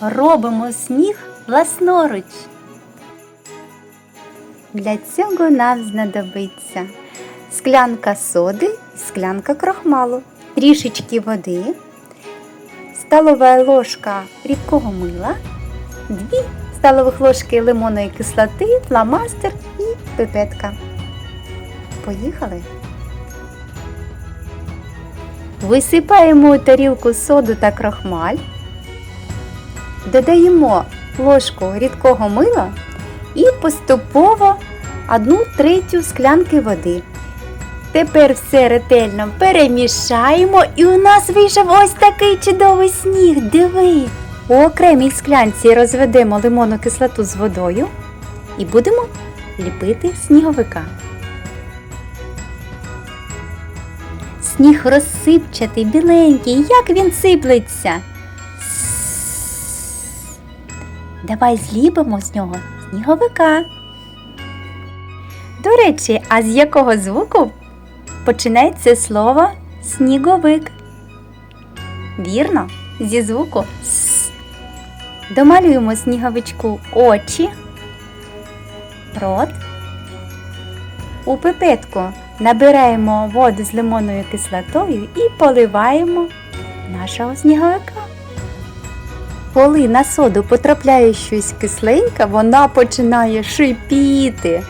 робимо сніг власноруч. Для цього нам знадобиться склянка соди і склянка крохмалу, трішечки води, столова ложка рідкого мила, 2 столових ложки лимонної кислоти, фломастер і пипетка. Поїхали! Висипаємо у тарілку соду та крохмаль, додаємо ложку рідкого мила і поступово одну третю склянки води. Тепер все ретельно перемішаємо, і у нас вийшов ось такий чудовий сніг. Диви! У окремій склянці розведемо лимонну кислоту з водою і будемо ліпити сніговика. Сніг розсипчатий, біленький, як він сиплеться. Давай зліпимо з нього сніговика. До речі, а з якого звуку починається слово сніговик? Вірно, зі звуку С. Домалюємо сніговичку очі, рот. У пипетку набираємо воду з лимонною кислотою і поливаємо нашого сніговика. Коли на соду потрапляє щось кисленьке, вона починає шипіти.